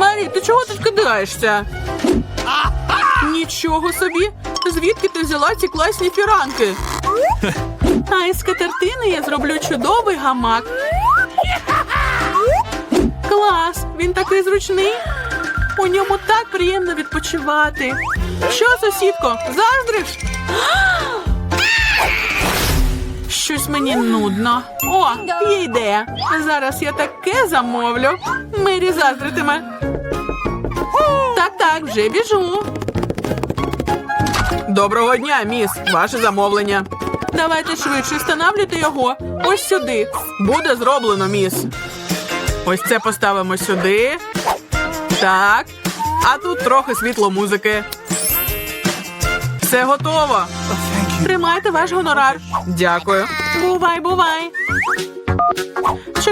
Марі, ти чого тут кидаєшся? Нічого собі. Звідки ти взяла ці класні фіранки? А із скатертини я зроблю чудовий гамак. Клас! Він такий зручний. У ньому так приємно відпочивати. Що, сусідко, заздриш? Щось мені нудно. О, є ідея. Зараз я таке замовлю. Мері заздритиме. Так, так, вже біжу. Доброго дня, міс. Ваше замовлення. Давайте швидше встановлюйте його. Ось сюди. Буде зроблено, міс. Ось це поставимо сюди. Так. А тут трохи світло музики. Все готово. Тримайте ваш гонорар. Дякую. Бувай, бувай.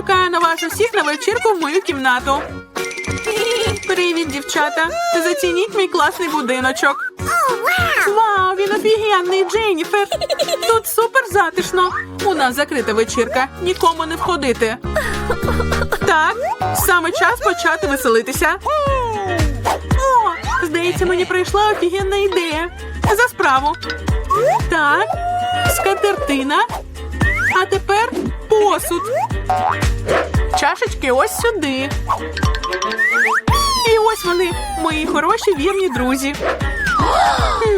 Чекаю на вас усіх на вечірку в мою кімнату. Привіт, дівчата. Зацініть мій класний будиночок. Вау, він офігенний, Дженніфер. Тут супер затишно. У нас закрита вечірка. Нікому не входити. Так, саме час почати веселитися. О, здається, мені прийшла офігенна ідея. За справу. Так, скатертина. А тепер посуд. Чашечки ось сюди. І ось вони, мої хороші вірні друзі.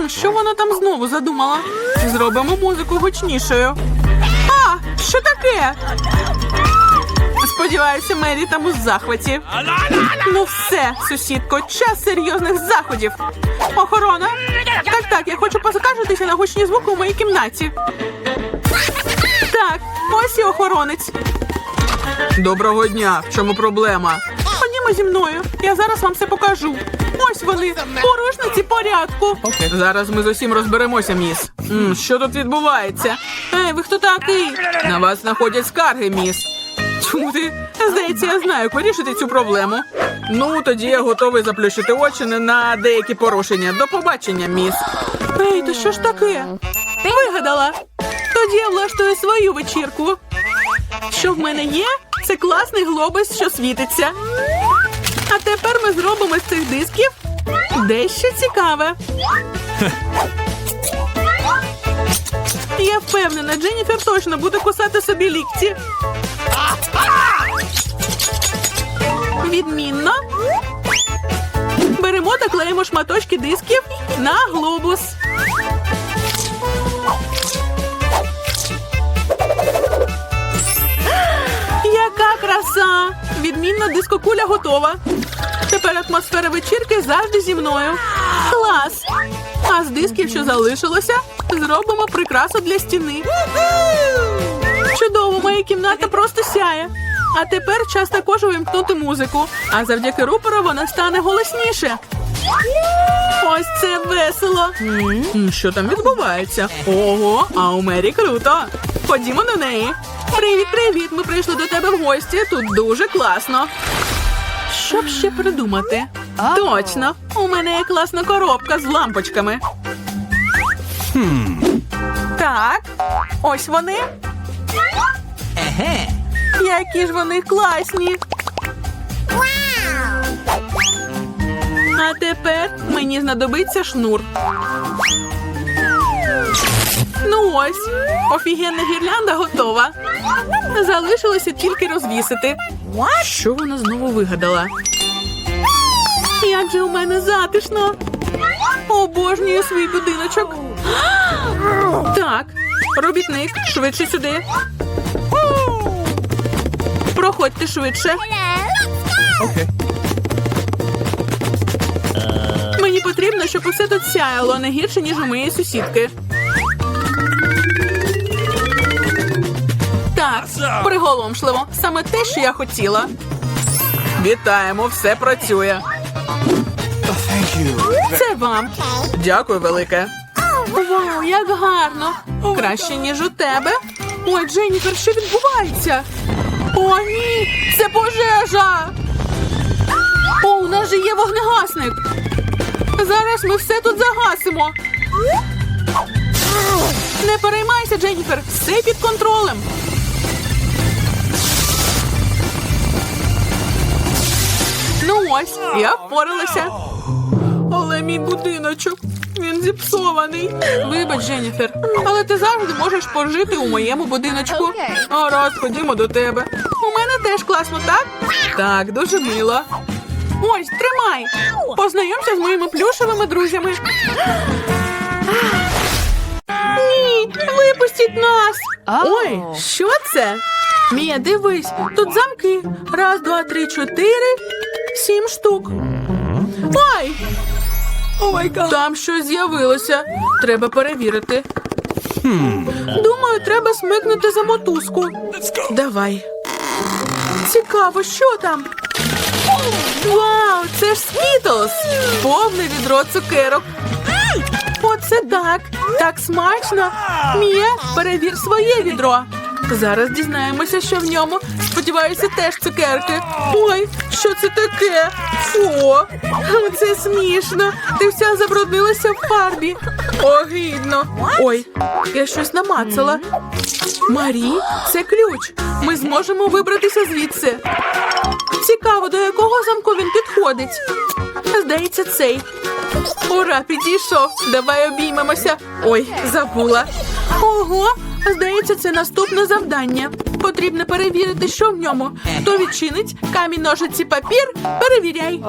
Що вона там знову задумала? Зробимо музику гучнішою. А, що таке? Сподіваюся, Мері там у захваті. Ну все, сусідко, час серйозних заходів. Охорона. Так, так, я хочу поскаржитися на гучні звуки у моїй кімнаті. Так, ось і охоронець. Доброго дня. В чому проблема? Ходімо зі мною. Я зараз вам все покажу. Ось вони, порушниці порядку. Зараз ми з усім розберемося, міс. М, що тут відбувається? Ей, ви хто такий? На вас знаходять скарги, міс. Чому ти? Здається, я знаю, як вирішити цю проблему. Ну, тоді я готовий заплющити очі на деякі порушення. До побачення, міс. Ей, то що ж таке? Вигадала. Тоді я влаштую свою вечірку. Що в мене є? Це класний глобус, що світиться. А тепер ми зробимо з цих дисків дещо цікаве. Я впевнена, Дженніфер точно буде кусати собі лікті. Відмінно. Беремо та клеїмо шматочки дисків на глобус. Яка Відмінно дискокуля готова. Тепер атмосфера вечірки завжди зі мною. Клас! А з дисків, що залишилося, зробимо прикрасу для стіни. Чудово, моя кімната просто сяє. А тепер час також увімкнути музику. А завдяки рупору вона стане голосніше. Ось це весело. М, Що там відбувається? Ого, а у Мері круто. Ходімо до неї. Привіт, привіт. Ми прийшли до тебе в гості. Тут дуже класно. Що б ще придумати? Точно, у мене є класна коробка з лампочками. Так, ось вони. Які ж вони класні. А тепер мені знадобиться шнур. Ну ось, офігенна гірлянда готова. Залишилося тільки розвісити. Що вона знову вигадала? Як же у мене затишно. Обожнюю свій будиночок. Так, робітник, швидше сюди. Проходьте швидше. Мені потрібно, щоб усе тут сяяло не гірше, ніж у моєї сусідки. Так, приголомшливо. Саме те, що я хотіла. Вітаємо, все працює. Це вам. Дякую, велике. Вау, як гарно! Краще, ніж у тебе. Ой, Дженніфер, що відбувається? О, ні! Це пожежа! О, у нас же є вогнегасник. Зараз ми все тут загасимо. Не переймайся, Дженніфер, все під контролем. Ну ось, я впоралася. Але мій будиночок, він зіпсований. Вибач, Дженніфер, але ти завжди можеш пожити у моєму будиночку. Гаразд, ходімо до тебе. У мене теж класно, так? Так, дуже мило. Ось, тримай. Познайомся з моїми плюшевими друзями. Ні, випустіть нас. Ой, що це? Мія, дивись, тут замки. Раз, два, три, чотири, сім штук. Ой! Там щось з'явилося. Треба перевірити. Думаю, треба смикнути за мотузку. Давай. Цікаво, що там? Вау, це ж Скітлс! Повне відро цукерок. Оце так. Так смачно. Мія, перевір своє відро. Зараз дізнаємося, що в ньому. Сподіваюся, теж цукерки. Ой, що це таке? Фу, це смішно. Ти вся забруднилася в фарбі. Огидно. Ой, я щось намацала. Марі, це ключ. Ми зможемо вибратися звідси. Цікаво, до якого замку він підходить. Здається, цей. Ура, підійшов. Давай обіймемося. Ой, забула. Ого, здається, це наступне завдання. Потрібно перевірити, що в ньому. Хто відчинить камінь, ножиці, папір. Перевіряй.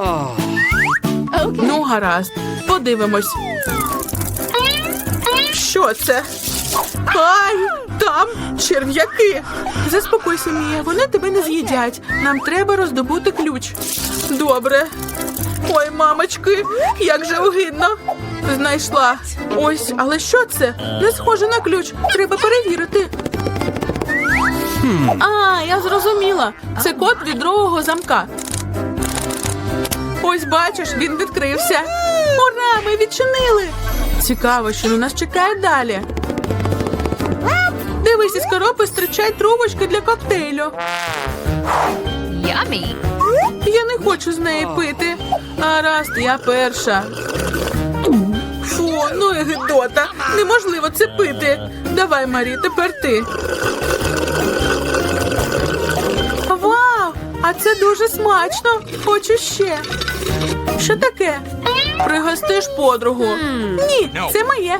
Ну, гаразд, подивимось. Що це? Ай, там черв'яки. Заспокойся, Мія, вони тебе не з'їдять. Нам треба роздобути ключ. Добре. Ой, мамочки, як же огидно. Знайшла. Ось, але що це? Не схоже на ключ. Треба перевірити. А, я зрозуміла. Це код від другого замка. Ось бачиш, він відкрився. Ура! Ми відчинили. Цікаво, що на нас чекає далі. Дивись, із коробки стирчать трубочки для коктейлю. Yummy. Я не хочу з неї пити. Гаразд, я перша. Фу, ну і гидота. Неможливо це пити. Давай, Марі, тепер ти. Вау! А це дуже смачно. Хочу ще. Що таке? Пригостиш подругу. Ні, це моє.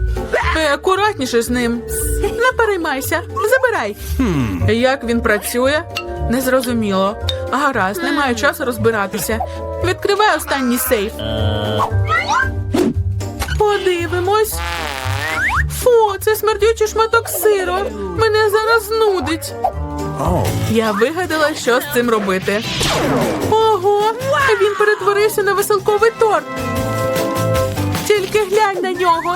Е, акуратніше з ним. Не переймайся, забирай. Як він працює? Незрозуміло. Гаразд, немає часу розбиратися. Відкривай останній сейф. Подивимось. Фу, це смердючий шматок сиру. Мене зараз знудить. Я вигадала, що з цим робити. Ого, він перетворився на веселковий торт. Тільки глянь на нього.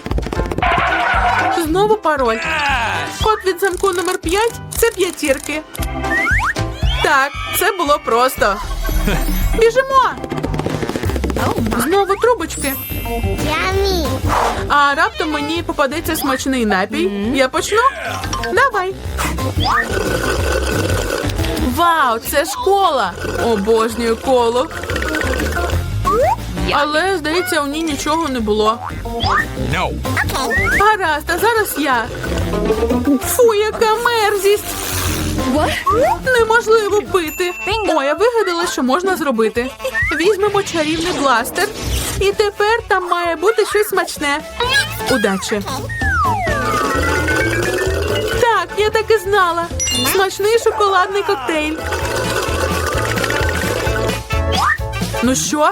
Знову пароль. Код від замку номер 5 – це п'ятірки. Так, це було просто. Біжимо. Знову трубочки. А раптом мені попадеться смачний напій. Я почну? Давай. Вау, це школа! Обожнюю коло. Але, здається, у ній нічого не було. No! Гаразд, а зараз я. Фу, яка мерзість! Неможливо пити. О, я вигадала, що можна зробити. Візьмемо чарівний бластер. І тепер там має бути щось смачне. Удачі. Так, я так і знала. Смачний шоколадний коктейль. Ну що?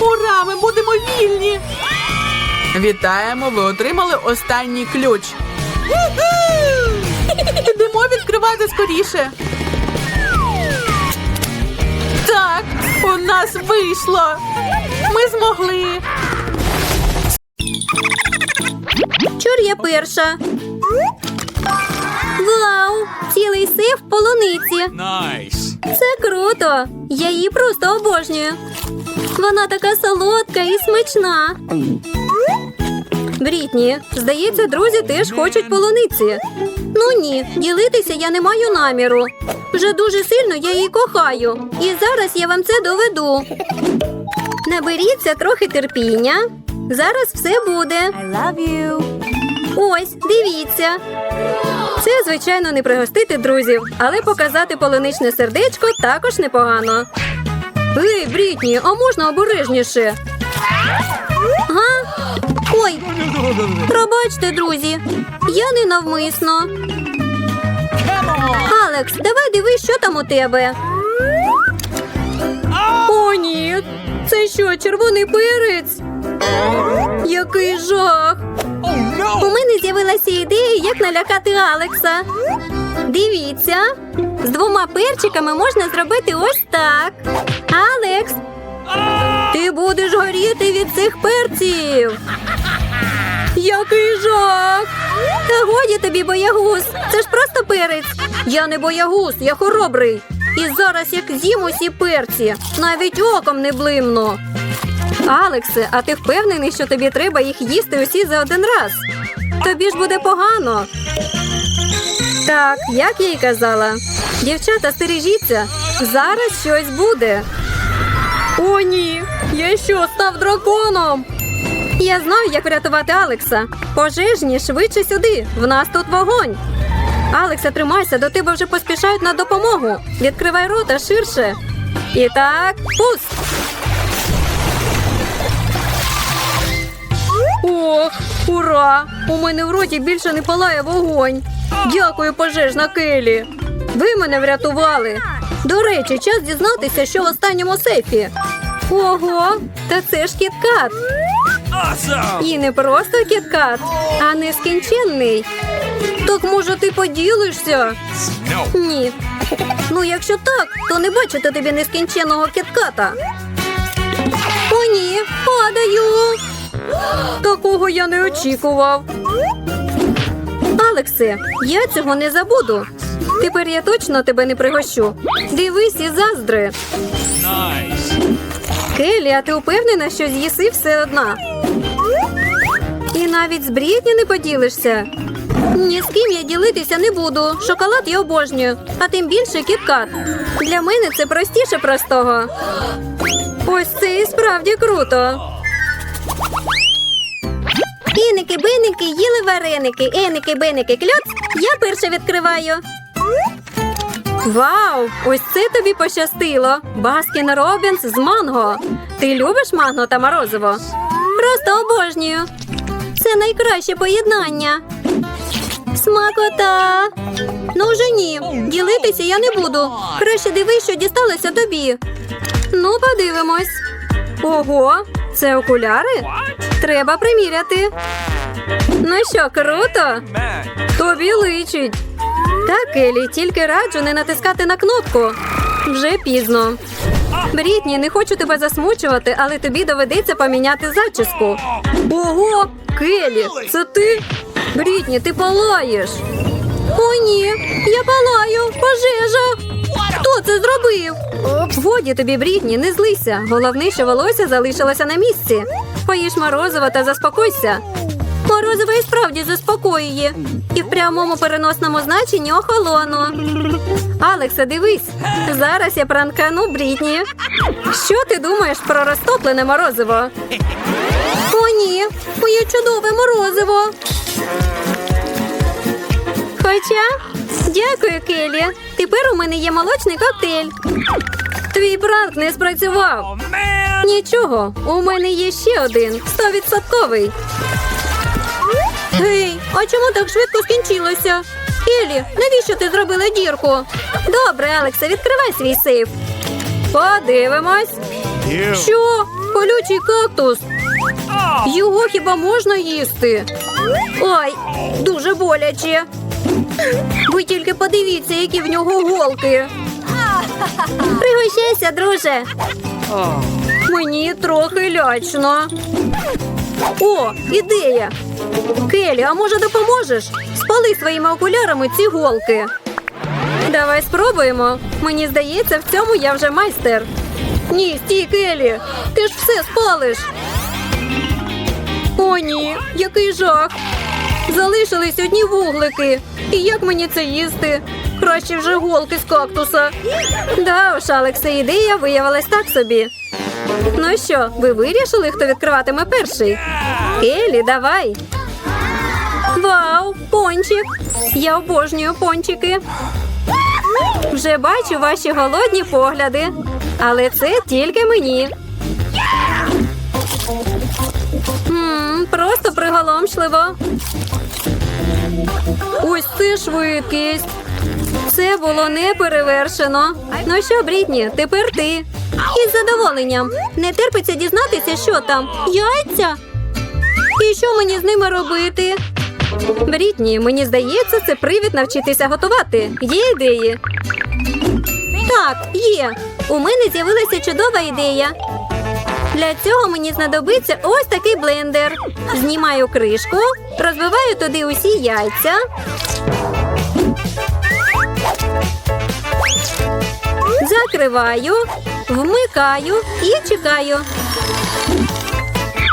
Ура! Ми будемо вільні! Вітаємо! Ви отримали останній ключ. Ідемо відкривати скоріше. Так, у нас вийшло. Ми змогли. Чур я перша. Вау! Цілий сейф полуниці. Nice. Це круто! Я її просто обожнюю. Вона така солодка і смачна. Брітні, здається, друзі теж хочуть полуниці. Ну ні, ділитися я не маю наміру. Вже дуже сильно я її кохаю. І зараз я вам це доведу. Наберіться трохи терпіння. Зараз все буде. I love you. Ось, дивіться. Це, звичайно, не пригостити друзів, але показати полуничне сердечко також непогано. Ей, Брітні, а можна обережніше? Га? Ой, пробачте, друзі. Я не навмисно. Алекс, давай дивись, що там у тебе. О, ні. Це що, червоний перець? Який жах! У мене з'явилася ідея, як налякати Алекса. Дивіться, з двома перчиками можна зробити ось так. Алекс, ти будеш горіти від цих перців. Який жах! Та годі тобі, боягуз. Це ж просто перець. Я не боягуз, я хоробрий. І зараз як з'їм усі перці, навіть оком не блимну. Алексе, а ти впевнений, що тобі треба їх їсти усі за один раз? Тобі ж буде погано. Так, як я й казала. Дівчата, стережіться. Зараз щось буде. О, ні. Я що, став драконом? Я знаю, як врятувати Алекса. Пожежні швидше сюди. В нас тут вогонь. Алекса, тримайся, до тебе вже поспішають на допомогу. Відкривай рота ширше. І так, пуст. Ох, ура! У мене в роті більше не палає вогонь. Дякую, пожежна Келі. Ви мене врятували. До речі, час дізнатися, що в останньому сейфі. Ого, та це ж кіткат. І не просто кіткат, а нескінченний. Так може ти поділишся? No. Ні. Ну, якщо так, то не бачите тобі нескінченного кітката. О, ні, падаю. Такого я не очікував. Алексе, я цього не забуду. Тепер я точно тебе не пригощу. Дивись і заздри. Nice. Келі, а ти упевнена, що з'їси все одна? І навіть з Брітні не поділишся. Ні з ким я ділитися не буду. Шоколад я обожнюю, а тим більше кіткат. Для мене це простіше простого. Ось це і справді круто. Іники, биники, їли вареники. Еники, биники, кльоц. Я перше відкриваю. Вау! Ось це тобі пощастило. Баскін Робінс з манго. Ти любиш манго та морозиво? Просто обожнюю. Це найкраще поєднання. Смакота. Ну вже ні. Ділитися я не буду. Краще дивись, що дісталося тобі. Ну, подивимось. Ого, це окуляри? Треба приміряти. Ну що, круто? Тобі личить. Так, Елі, тільки раджу не натискати на кнопку. Вже пізно. Брітні, не хочу тебе засмучувати, але тобі доведеться поміняти зачіску. Ого, Келі, це ти? Брітні, ти палаєш. О, ні, я палаю, пожежа. Хто це зробив? Годі тобі, Брітні, не злися. Головне, що волосся залишилося на місці. Поїж морозиво та заспокойся. Морозиво і справді заспокоює. І в прямому переносному значенні охолону. Алекса, дивись, зараз я пранкану Брітні. Що ти думаєш про розтоплене морозиво? О, ні, моє чудове морозиво. Хоча, дякую, Келі. Тепер у мене є молочний коктейль. Твій пранк не спрацював. Нічого, у мене є ще один стовідсотковий. Гей, а чому так швидко скінчилося? Елі, навіщо ти зробила дірку? Добре, Алексе, відкривай свій сейф. Подивимось. Що? Колючий кактус. Його хіба можна їсти? Ой, дуже боляче. Ви тільки подивіться, які в нього голки. Пригощайся, друже. Мені трохи лячно. О, ідея. Келі, а може допоможеш? Спали своїми окулярами ці голки. Давай спробуємо. Мені здається, в цьому я вже майстер. Ні, стій, Келі, ти ж все спалиш. О, ні, який жах. Залишились одні вуглики. І як мені це їсти? Краще вже голки з кактуса. Да уж, Алексе, ідея виявилась так собі. Ну що, ви вирішили, хто відкриватиме перший? Келі, давай. Вау, пончик! Я обожнюю пончики. Вже бачу ваші голодні погляди. Але це тільки мені. Ммм, просто приголомшливо. Ось це швидкість. Це було не перевершено. Ну що, Брітні, тепер ти. Із задоволенням. Не терпиться дізнатися, що там. Яйця? І що мені з ними робити? Брітні, мені здається, це привід навчитися готувати. Є ідеї? Так, є. У мене з'явилася чудова ідея. Для цього мені знадобиться ось такий блендер. Знімаю кришку, розбиваю туди усі яйця. Закриваю, вмикаю і чекаю.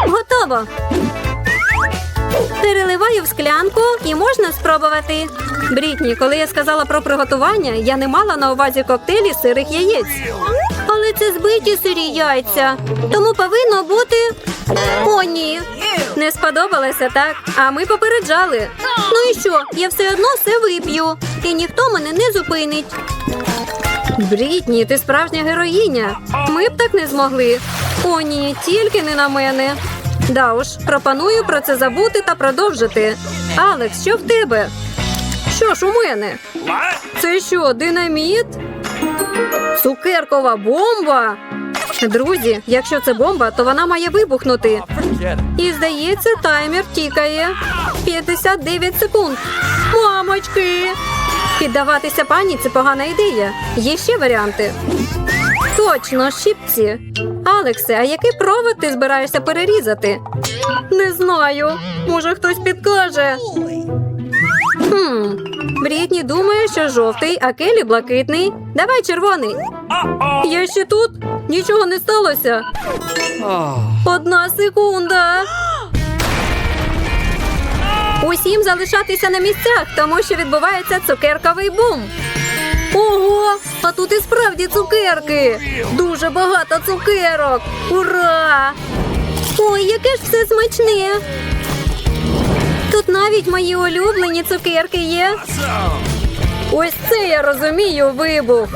Готово. Переливаю в склянку і можна спробувати. Брітні, коли я сказала про приготування, я не мала на увазі коктейлі сирих яєць. Але це збиті сирі яйця. Тому повинно бути. О, ні. Не сподобалося, так? А ми попереджали. Ну і що? Я все одно все вип'ю. І ніхто мене не зупинить. Брітні, ти справжня героїня. Ми б так не змогли. О, ні, тільки не на мене. Да уж, пропоную про це забути та продовжити. Алекс, що в тебе? Що ж у мене? Це що, динаміт? Цукеркова бомба? Друзі, якщо це бомба, то вона має вибухнути. І здається, таймер тікає. 59 секунд. Мамочки! Піддаватися паніці погана ідея. Є ще варіанти. Точно, щіпці. Алексе, а який провод ти збираєшся перерізати? Не знаю. Може, хтось підкаже. Хм. Брітні думає, що жовтий, а Келі блакитний. Давай червоний. Я ще тут. Нічого не сталося. Одна секунда. Усім залишатися на місцях, тому що відбувається цукерковий бум. Ого! А тут і справді цукерки. Дуже багато цукерок. Ура! Ой, яке ж все смачне. Тут навіть мої улюблені цукерки є. Ось це я розумію вибух.